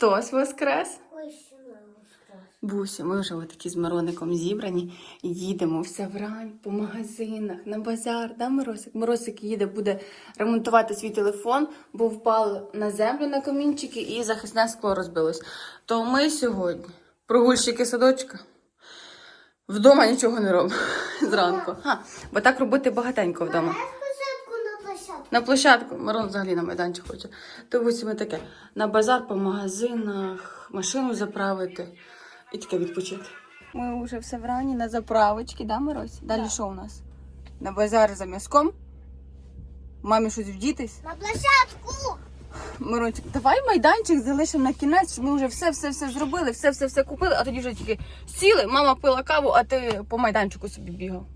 Христос Воскрес! Ой, ми. Бусю, ми вже отакі з Мироником зібрані. Їдемо все врань по магазинах, на базар. Да, Миросик? Миросик їде, буде ремонтувати свій телефон, бо впав на землю на камінчики і захисне скло розбилось. То ми сьогодні, прогульщики садочка, вдома нічого не робимо зранку. А, бо так робити багатенько вдома. На площадку. Мирон взагалі на майданчик хоче. То ось ми таке. На базар по магазинах, машину заправити і таке відпочити. Ми вже все врані на заправочці, да, Мирось? Далі що у нас? На базар за м'язком? Мамі щось вдітись? На площадку. Мирончик, давай майданчик залишимо на кінець, щоб ми вже все-все-все зробили, все-все-все купили, а тоді вже тільки сіли, мама пила каву, а ти по майданчику собі бігав.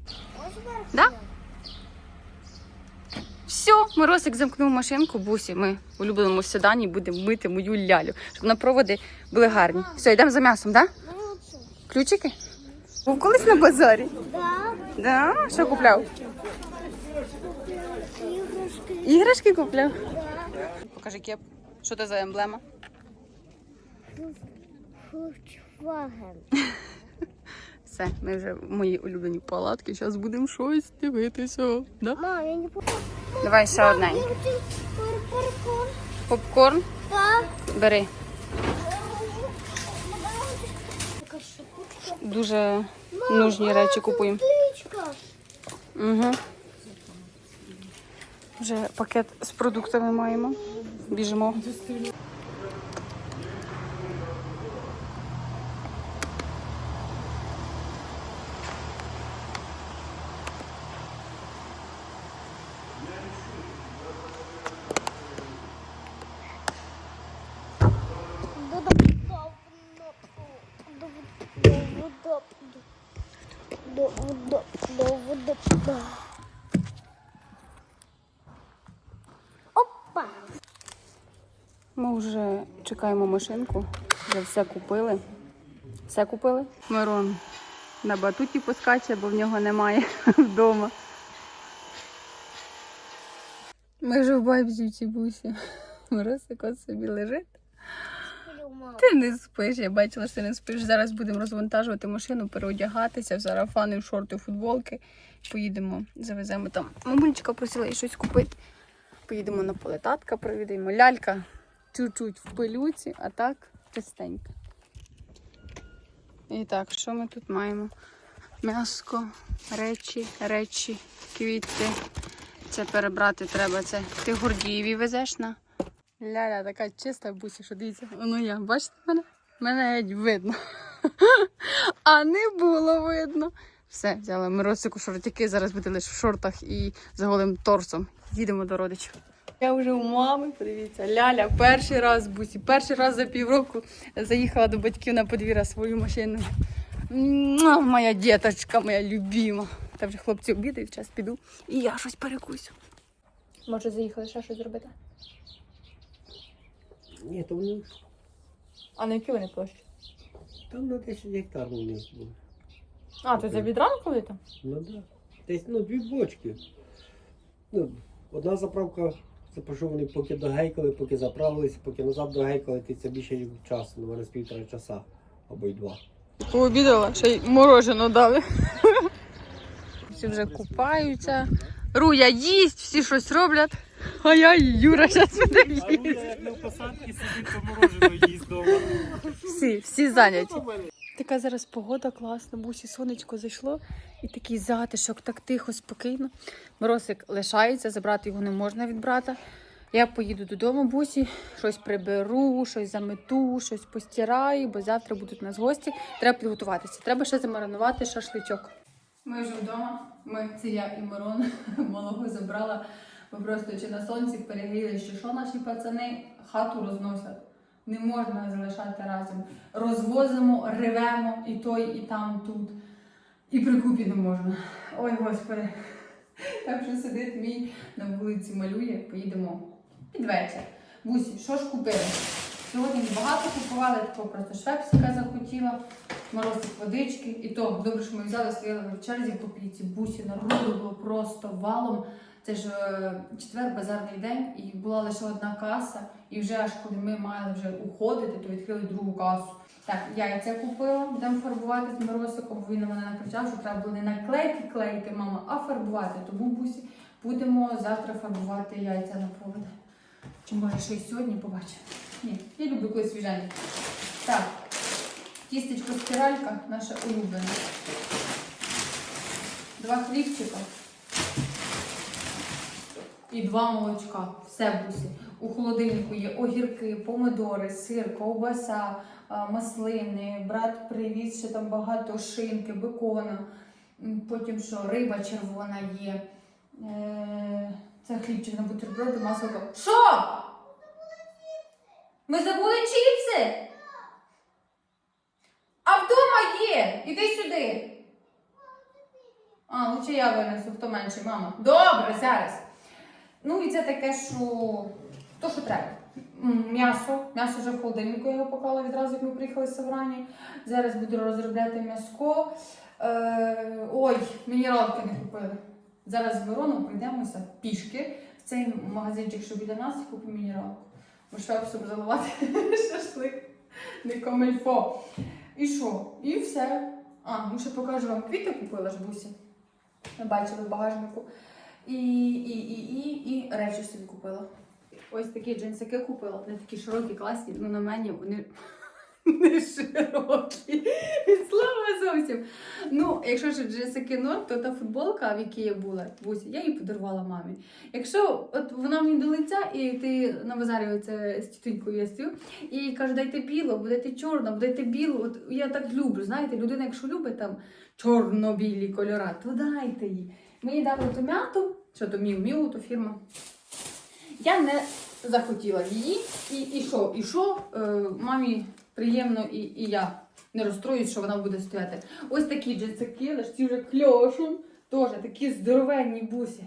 Да? Все, Миросик замкнув машинку, бусі. Ми в улюбленому седані будемо мити мою лялю, щоб на проводи були гарні. Все, йдемо за м'ясом, так? Да? Ключики? Був колись на базарі. Да. Да? Що купляв? Іграшки. Іграшки купляв. Да. Покажи кеп. Що це за емблема? Фольксваген. Все, ми вже в моїй улюбленій палатці. Зараз будемо щось дивитися. Да? Мам, я не. Давай ще одне. Паркур. Попкорн Так. бери. Дуже нужні речі купуємо. Угу. Вже пакет з продуктами маємо. Біжимо. Опа! Ми вже чекаємо машинку. Вже все купили. Все купили? Мирон на батуті поскаче, бо в нього немає вдома. Ми вже в бабці бусі. От собі лежить. Ти не спиш, я бачила, що ти не спиш. Зараз будемо розвантажувати машину, переодягатися в сарафани, в шорти, в футболки. Поїдемо, завеземо там. Мамульчика просила їй щось купити. Поїдемо на полетатка, провідаємо. Лялька чуть-чуть в пилюці, а так чистенько. І так, що ми тут маємо? М'яско, речі, речі, квіти. Це перебрати треба. Це ти Гордієві везеш на. Ляля така чиста бусі, що дивіться. Ну я, бачите мене? Мене геть видно. А не було видно. Все, взяла Миросику шортики, зараз буде лише в шортах і з голим торсом. Їдемо до родичів. Я вже у мами, подивіться, Ляля, перший раз в бусі, перший раз за півроку заїхала до батьків на подвір'я свою машину. Моя діточка, моя любима. Та вже хлопці обідають, час піду. І я щось перекусю. Може, заїхали ще щось зробити? Ні, то вони А на які вони площі? там на 10 гектар у них було. А, то це від ранку ви там? Ну да. Десь ну, дві бочки. Ну, одна заправка, це пройшов вони поки догейкали, поки заправилися, поки назад догейкали, ти це більше ніж часу, ну, мене з півтора часа або й два. Пообідала, ще й морожено дали. Всі вже купаються. Руя їсть, всі щось роблять. А я Юра зараз буде їсти. як не в посадці сидить, то мороженое їсть дома. Всі, всі зайняті. Така зараз погода класна, бусі сонечко зайшло і такий затишок, так тихо, спокійно. Моросик лишається, забрати його не можна від брата. Я поїду додому, бусі, щось приберу, щось замету, щось постираю, бо завтра будуть у нас гості. Треба підготуватися. Треба ще замаринувати шашличок. Ми вже вдома. Ми це я і Мирон малого забрала. Ми просто чи на сонці перегріли, що що наші пацани хату розносять. Не можна залишати разом. Розвозимо, ревемо і той, і там, тут. І прикупі не можна. Ой, господи. Так що сидить мій на вулиці малює, поїдемо під вечір. Бусі, що ж купили? Сьогодні багато купували, такого просто швепсика захотіла, морозик водички. І то добре, що ми взяли, стояли в черзі по піці. Бусі народу було просто валом. Це ж е, четвер, базарний день, і була лише одна каса. І вже аж коли ми мали вже уходити, то відкрили другу касу. Так, яйця купила, будемо фарбувати з Миросиком, бо він на мене накричав, що треба було не наклейки клеїти, мама, а фарбувати. Тому бусі будемо завтра фарбувати яйця на проводи. Чи може ще й сьогодні побачимо? Ні, я люблю коли свіженьке. Так, тістечко спіралька, наша улюблена. Два хлібчика і два молочка. Все бусі. У холодильнику є огірки, помидори, сир, ковбаса, маслини. Брат привіз ще там багато шинки, бекона. Потім що риба червона є. Е, Це хлібчик на бутерброди, масло. Що? Ми забули чіпси? А вдома є. Іди сюди. А, лучше я винесу, хто менше, мама. Добре, зараз. Ну і це таке, що то, що треба. М'ясо. М'ясо вже в холодильнику я його поклала відразу, як ми приїхали з Саврані. Зараз буду розробляти м'яско. Е, ой, мінералки не купили. Зараз з Мироном прийдемося пішки в цей магазинчик, що біля нас, і купимо мінералку. Бо швепсом заливати шашлик. Не комельфо. І що? І все. А, ну ще покажу вам квіти купила ж бусі. Бачили в багажнику. І, і, і, і, і речі собі купила. Ось такі джинсики купила. Вони такі широкі, класні. Ну на мені вони не широкі. Від слова зовсім. Ну, якщо ж джинсики норм, то та футболка, в якій я була, бусі, я її подарувала мамі. Якщо от вона мені до лиця, і ти на базарі оце з тітонькою я і їй кажу, дайте дайте чорну, або дайте білу. От я так люблю, знаєте, людина, якщо любить там чорно-білі кольора, то дайте їй. Мені дали ту м'яту, що то міу-мілу то фірма. Я не захотіла її. І, і що? І що? Е, мамі приємно, і, і я не розстроюсь, що вона буде стояти. Ось такі джинсики, ж ці вже кльошун. Теж такі здоровенні бусі.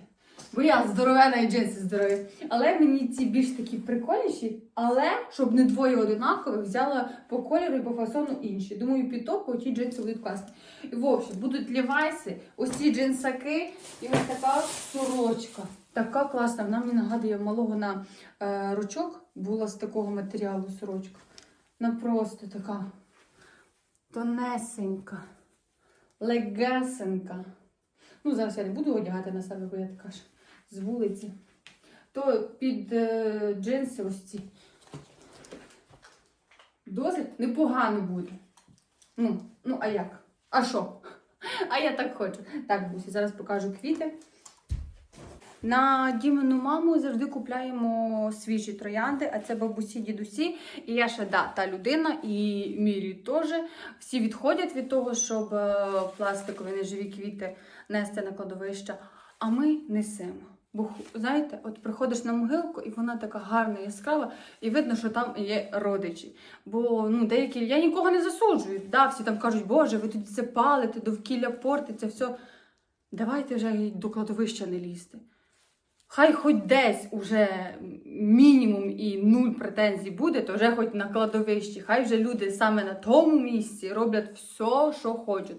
Бо я здоровена і джинси здорові. Але мені ці більш такі прикольніші, але щоб не двоє одинакових, взяла по кольору і по фасону інші. Думаю, під топ ті джинси будуть класні. І в общем, будуть лівайси, ось ці джинсаки і ось така сорочка. Така класна. Вона мені нагадує малого на е, ручок була з такого матеріалу сорочка. Вона просто така тонесенька, легесенька. Ну, зараз я не буду одягати на себе, бо я така ж з вулиці. То під е, джинси ось ці. Досить непогано буде. Ну, ну, а як? А що? А я так хочу. Так, Бусі, зараз покажу квіти. На Дімину маму завжди купляємо свіжі троянди, а це бабусі, дідусі. І я ще да, та людина, і Мірі теж. Всі відходять від того, щоб е, пластикові неживі квіти нести на кладовище. А ми несемо. Бо знаєте, от приходиш на могилку, і вона така гарна, яскрава, і видно, що там є родичі. Бо ну, деякі я нікого не засуджую. Да, всі там кажуть, Боже, ви тут це палите, довкілля портиться, все. Давайте вже до кладовища не лізти. Хай хоч десь уже мінімум і нуль претензій буде, то вже хоч на кладовищі. Хай вже люди саме на тому місці роблять все, що хочуть.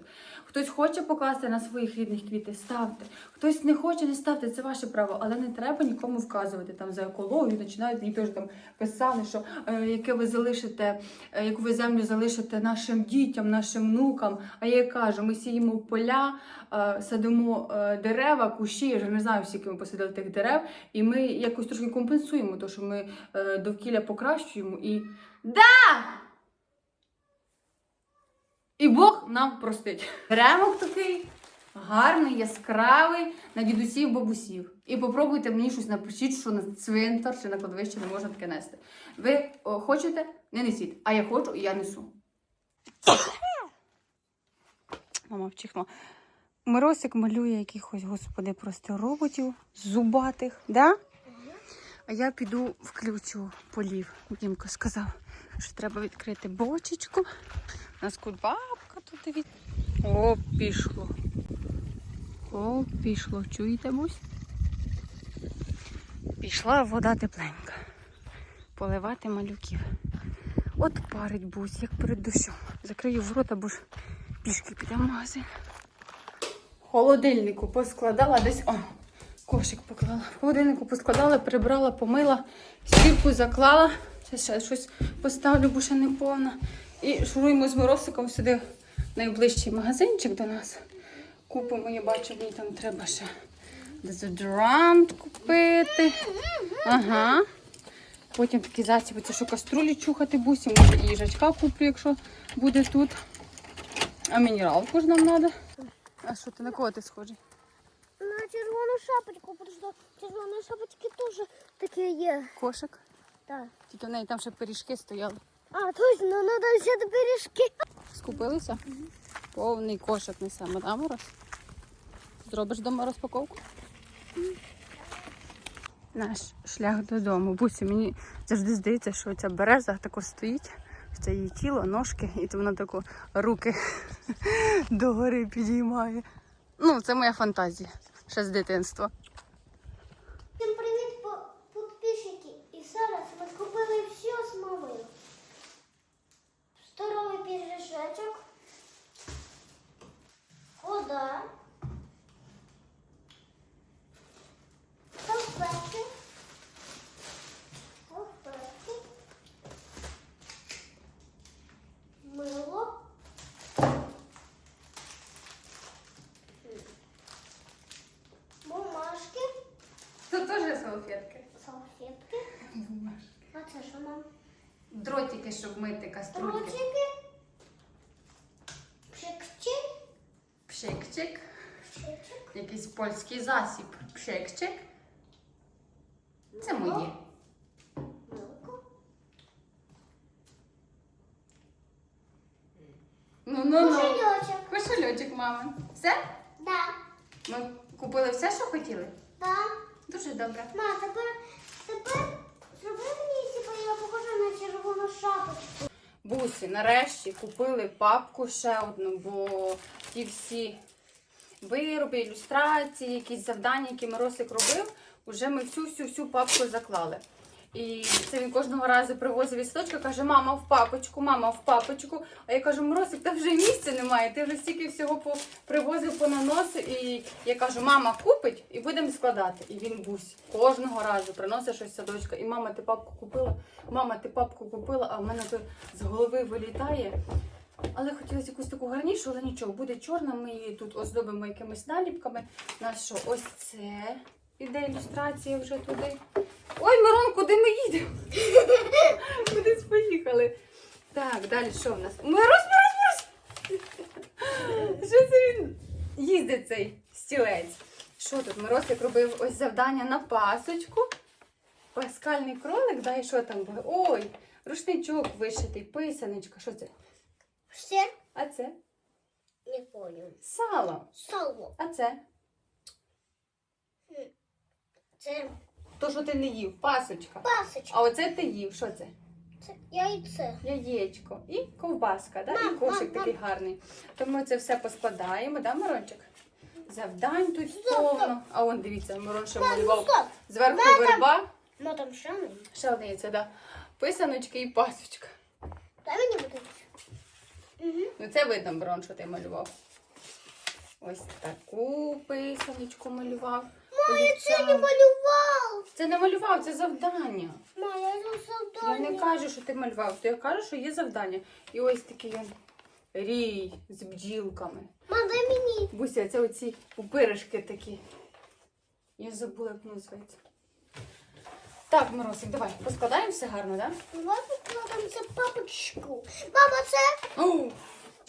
Хтось хоче покласти на своїх рідних квіти, ставте. Хтось не хоче, не ставте, це ваше право, але не треба нікому вказувати там за екологію. Починають мені теж там писали, що е, яке ви залишите, е, яку ви землю залишите нашим дітям, нашим внукам. А я кажу, ми сіємо поля, е, садимо е, дерева, кущі. Я вже не знаю, скільки ми посадили тих дерев, і ми якось трошки компенсуємо, то що ми е, довкілля покращуємо і. Да! І Бог нам простить. Ремок такий гарний, яскравий на дідусів, бабусів. І попробуйте мені щось напишіть, що на цвинтар чи на кладовище не можна таке нести. Ви о, хочете, не несіть. А я хочу і я несу. Мама вчихнула. Миросик малює якихось, господи, просто роботів зубатих, да? А я піду включу полів. Дімко сказав, що треба відкрити бочечку. Нас кульбабка тут дивіться. О, пішло. О, пішло. Чуєте, бусь? Пішла вода тепленька. Поливати малюків. От парить бусь, як перед дощом. Закрию ворота, бо ж пішки піде в магазин. Холодильнику поскладала десь. О, Кошик поклала. В холодильнику поскладала, прибрала, помила, стірку заклала. Зараз ще щось поставлю, бо ще не повна. І шуруємо з морозиком сюди в найближчий магазинчик до нас. Купимо, я бачу, мені там треба ще дезодорант купити. Ага. Потім такі засіби, це що каструлі чухати бусі, може і їжачка куплю, якщо буде тут. А мінералку ж нам треба. А що ти на кого ти схожий? На червону шапочку, що червоні шапочки теж такі є. Кошик. Так. Тільки в неї там ще пиріжки стояли. А, точно, треба взяти пиріжки. Скупилися? Повний кошик несемо, да, Мороз? Зробиш дома розпаковку? Наш шлях додому. Бусі, мені завжди здається, що ця береза тако стоїть, це її тіло, ножки, і то вона тако руки догори підіймає. Ну, це моя фантазія ще з дитинства. Всім привіт, по- підписчики. І зараз ми купили все з мамою. Здоровий пиріжечок. Вода. Салфетки. Салфетки. Мило. Бумажки. Тут теж салфетки. Салфетки. А це що мам? Дротики, щоб мити каструльки. Трочики. Пшикчик. Пшикчик. Пшикчик. Якийсь польський засіб. Пшикчик. Це моє. Ну, ну, ну. Кошельочок. Кошельочок, мами. Все? Да. Ми купили все, що хотіли? Да. Дуже добре. Ма, тепер, тепер зроби мені, типу, я покажу на червону шапочку. Бусі, нарешті купили папку ще одну, бо ті всі вироби, ілюстрації, якісь завдання, які Миросик робив, вже ми всю-всю-всю папку заклали. І це він кожного разу привозив із садочка, каже, мама в папочку, мама в папочку. А я кажу, Миросик, та вже місця немає, ти вже стільки всього привозив понаносив. І я кажу, мама купить і будемо складати. І він бусь кожного разу приносить щось садочка. І мама, ти папку купила? Мама, ти папку купила, а в мене то з голови вилітає. Але хотілося якусь таку гарнішу, але нічого, буде чорна, ми її тут оздобимо якимись наліпками. На що ось це іде ілюстрація вже туди. Ой, Мирон, куди ми їдемо? Кудись поїхали. Так, далі що в нас? Мороз, мороз, мороз! Що це він їздить цей стілець? Що тут? Морозик робив ось завдання на пасочку. Паскальний кролик, да, і що там було? Ой, рушничок вишитий, писаночка. Що це? Все? А це? Не понял. Сало. Сало. А це? Це То, що ти не їв, пасочка. пасочка. А оце ти їв. Що це? Це яйце. Яєчко і ковбаска, да? і Мам, кошик мам, такий гарний. То ми це все поскладаємо, да, Мирончик? Завдань тут Стоп, повно. А он дивіться, Мирон ще Мам, ну малював стоп. зверху Мама. верба. Ну там що мені? Ще одне яйце, да. Писаночки і пасочка. Дай мені буде. Угу. Ну це видно, Мирон, що ти малював. Ось таку писаночку малював. Я це не малював. Це не малював, це завдання. Ма, я це Я не кажу, що ти малював, то я кажу, що є завдання. І ось такий он рій з бджілками. Ма, дай мені. Буся, це оці пупиришки такі. Я забула, як називається. Так, Моросик, давай, поскладаємо все гарно, так? Давай покладемо це папочку. Мама, це Да?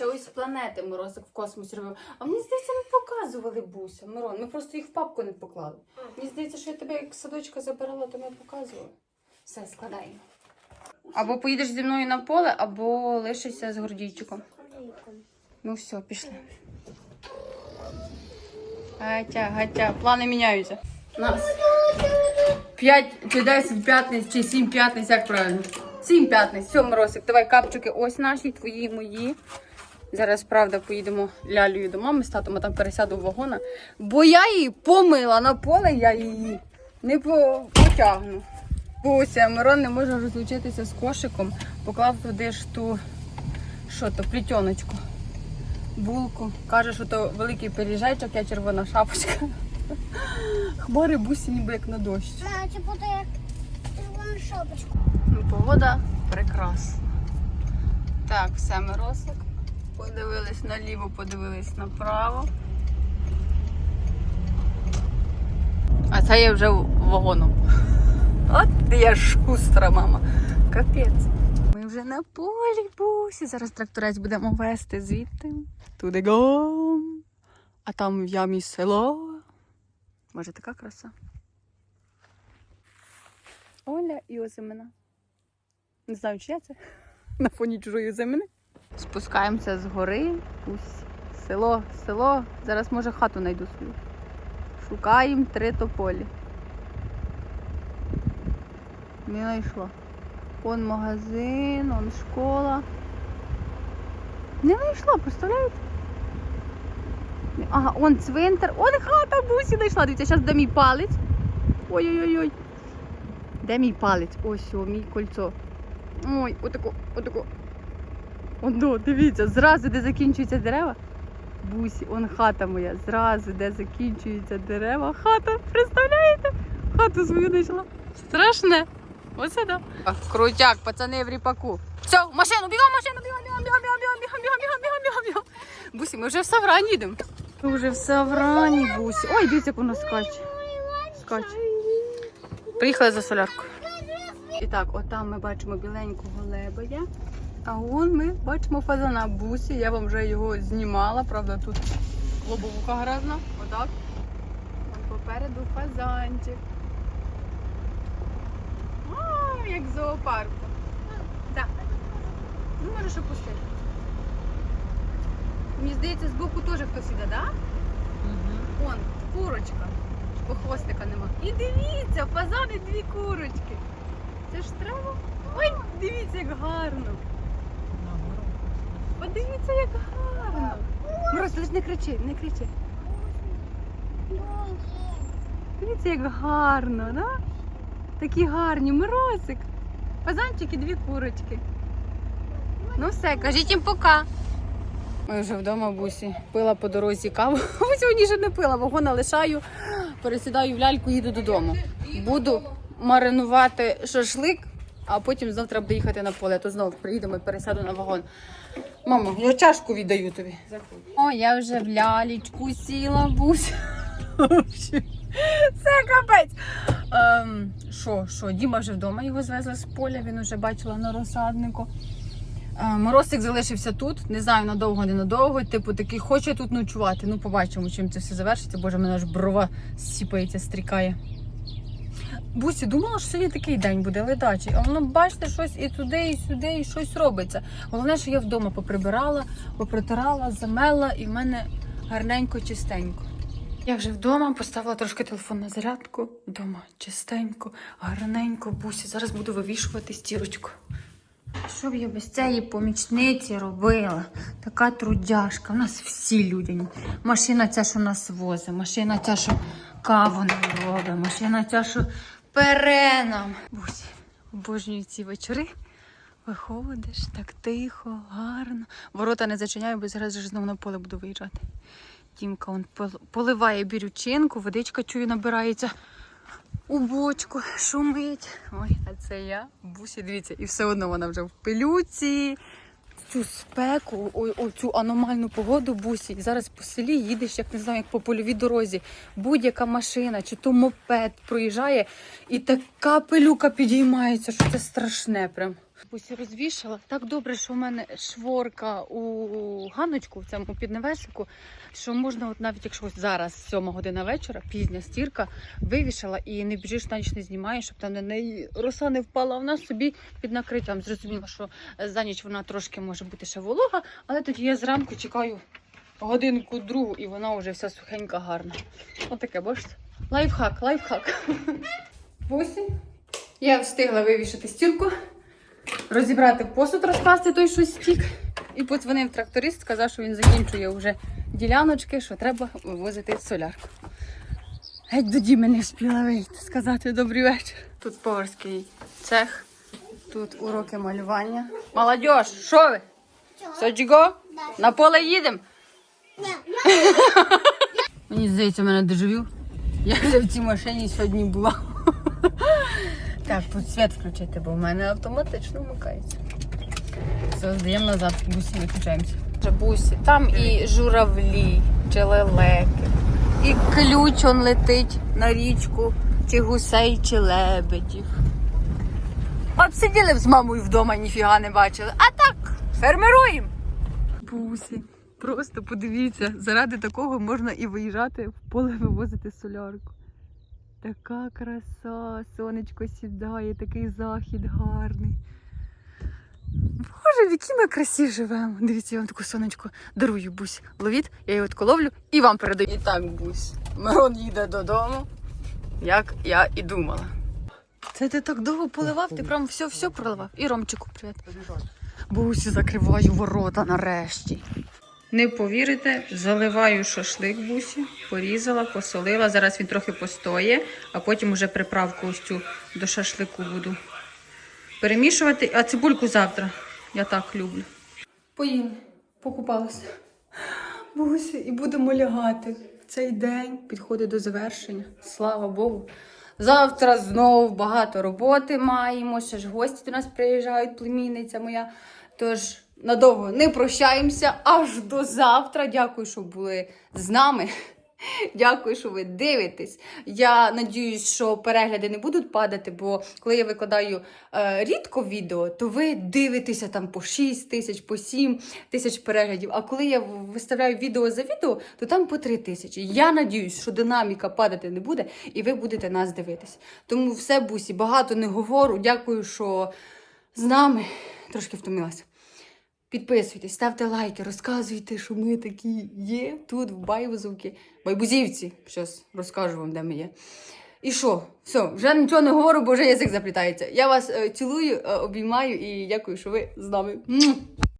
Ось планети Морозик в космосі робив. А мені здається, ми показували Буся, Мирон. Ми просто їх в папку не поклали. Мені здається, що я тебе як садочка забирала, то ми показували. Все, складаємо. Або поїдеш зі мною на поле, або лишишся з Гордійчиком. Ну все, пішли. Гатя, гатя, плани міняються. Нас 5 чи 10 п'ятниць, чи 7 п'ятниць, як правильно? 7 п'ятниць. Все, Моросик, давай капчики ось наші, твої, мої. Зараз, правда, поїдемо лялею до мами з татом, а там пересяду в вагона. Бо я її помила на поле, я її не по- потягну. Буся, Мирон не може розлучитися з кошиком, поклав туди ж ту, що то, плітьоночку, булку. Каже, що то великий пиріжечок, я червона шапочка. Хмари бусі ніби як на дощ. Наче буде як червону шапочку. Ну, Погода прекрасна. Так, все, Миросик. Подивились наліво, подивились направо. А це я вже вагоном. От я шустра, мама. Капець. Ми вже на полі бусі. Зараз тракторець будемо вести звідти. Туди гом. А там в ямі село. Може, така краса. Оля і Озимина. Не знаю, чия це. На фоні чужої землі. Спускаємося з гори. Ось село, село. Зараз може хату знайду свою. Шукаємо три тополі. Не знайшла. Он магазин, он школа. Не знайшла, представляєте? Ага, он цвинтар, он хата бусі знайшла. Дивіться, зараз де мій палець. Ой-ой-ой. Де мій палець? Ось о, мій кольцо. Ой, отако, отако. Оно, дивіться, зразу де закінчуються дерева. Бусі, он хата моя. Зразу де закінчуються дерева. Хата, представляєте? Хату свою знайшла. Страшне. Оце да. Крутяк, пацани в ріпаку. Все, в машину, бігом, машину, бігом, бігом, бігом, бігом, бігом, бігом, бігом, бігом, бігом, бігом. Бусі, ми вже в Саврані йдемо. Ми вже в Саврані, Бусі. Ой, дивіться, як воно скаче. Скаче. Приїхали за соляркою. І так, отам ми бачимо біленького лебедя. А вон ми бачимо фазана бусі. Я вам вже його знімала, правда, тут лобовуха грязна. Отак. Вон попереду фазанчик. А, як в зоопарку. Так. Ну, можеш опустити. Мені здається, збоку теж хтось іде, так? Да? Вон, курочка. Бо хвостика нема. І дивіться, фазани дві курочки. Це ж треба. Ой, дивіться, як гарно. Подивіться, як гарно. Мороз, лиш не кричи, не кричи. Дивіться, як гарно, да? Такі гарні. Морозик. Фазанчики, дві курочки. Ну все, кажіть їм пока. Ми вже вдома бусі. Пила по дорозі каву. Сьогодні ще не пила, вагона лишаю, пересідаю в ляльку, їду додому. Буду маринувати шашлик, а потім знов треба їхати на поле. То знову приїдемо і пересяду на вагон. Мамо, я чашку віддаю тобі. О, я вже в лялічку сіла, бусь. Це капець. Ем, Що, що, Діма вже вдома його звезли з поля, він вже бачила на розсаднику. Е, Морозик залишився тут, не знаю, надовго, не надовго. Типу, такий хоче тут ночувати. Ну, побачимо, чим це все завершиться. Боже, мене аж брова сіпається, стрікає. Бусі, думала, що сьогодні такий день буде ледачий. А воно, бачите, щось і туди, і сюди, і щось робиться. Головне, що я вдома поприбирала, попритирала, замела, і в мене гарненько, чистенько. Я вже вдома поставила трошки телефон на зарядку. Вдома чистенько, гарненько, бусі. Зараз буду вивішувати стірочку. Що б я без цієї помічниці робила? Така трудяшка. У нас всі людяні. Машина ця, що нас возить, машина ця, що каву не робить, машина ця, що пере нам. Бусі, обожнюю ці вечори. Виходиш так тихо, гарно. Ворота не зачиняю, бо зараз же знову на поле буду виїжджати. Тімка он поливає бірючинку, водичка чую, набирається у бочку, шумить. Ой, а це я, бусі, дивіться, і все одно вона вже в пилюці. Цю спеку, ой, ой, цю аномальну погоду бусі. І зараз по селі їдеш, як не знаю, як по польовій дорозі. Будь-яка машина чи то мопед проїжджає, і така пилюка підіймається, що це страшне прям. Бусі розвішала. Так добре, що в мене шворка у ганочку в цьому підневесику, що можна, от навіть якщо ось зараз 7 година вечора, пізня стірка, вивішала і не біжиш на ніч не знімаєш, щоб там на неї роса не впала. Вона собі під накриттям. Зрозуміла, що за ніч вона трошки може бути ще волога, але тоді я зранку чекаю годинку другу, і вона вже вся сухенька, гарна. Отаке, бачите? Лайфхак, лайфхак. Восім. Я встигла вивішати стірку, розібрати посуд, розкласти той, що стік. І подзвонив тракторист, сказав, що він закінчує вже діляночки, що треба вивозити солярку. Геть до Діми не встигла вийти, сказати добрий вечір. Тут поварський цех, тут уроки малювання. Молодь, що ви? Сочіго? На поле їдемо? Мені здається, мене дежавю. Я вже в цій машині сьогодні була. Так, тут світ включити, бо в мене автоматично вмикається. Все, здаємо назад, бусі виключаємося. Бусі, там і журавлі, чи лелеки, і ключ он летить на річку, чи гусей, чи лебедів. От сиділи б з мамою вдома, ніфіга не бачили. А так, фермеруємо. Бусі, просто подивіться, заради такого можна і виїжджати в поле вивозити солярку. Така краса, сонечко сідає, такий захід гарний. Боже, в якій ми красі живемо. Дивіться, я вам таку сонечко дарую, бусь. Ловіть, я її от ловлю і вам передаю. І так, бусь. Мирон їде додому, як я і думала. Це ти так довго поливав, ти прям все-все проливав. І Ромчику привіт. Бусі, закриваю ворота нарешті. Не повірите, заливаю шашлик бусі, порізала, посолила. Зараз він трохи постоє, а потім уже приправку ось цю до шашлику буду перемішувати, а цибульку завтра. Я так люблю. Поїли, покупалися. Бусі, і будемо лягати. Цей день підходить до завершення. Слава Богу. Завтра знову багато роботи маємо. Ще ж гості до нас приїжджають, племінниця моя. Тож надовго не прощаємося аж до завтра. Дякую, що були з нами. Дякую, що ви дивитесь. Я надіюсь, що перегляди не будуть падати, бо коли я викладаю е, рідко відео, то ви дивитеся там по 6 тисяч, по 7 тисяч переглядів. А коли я виставляю відео за відео, то там по 3 тисячі. Я надіюсь, що динаміка падати не буде, і ви будете нас дивитись. Тому все, бусі, багато не говорю. Дякую, що з нами трошки втомилася. Підписуйтесь, ставте лайки, розказуйте, що ми такі є тут, в Байбузовці. Байбузівці. Зараз розкажу вам, де ми є. І що? Все, вже нічого не говорю, бо вже язик заплітається. Я вас е, цілую, е, обіймаю і дякую, що ви з нами.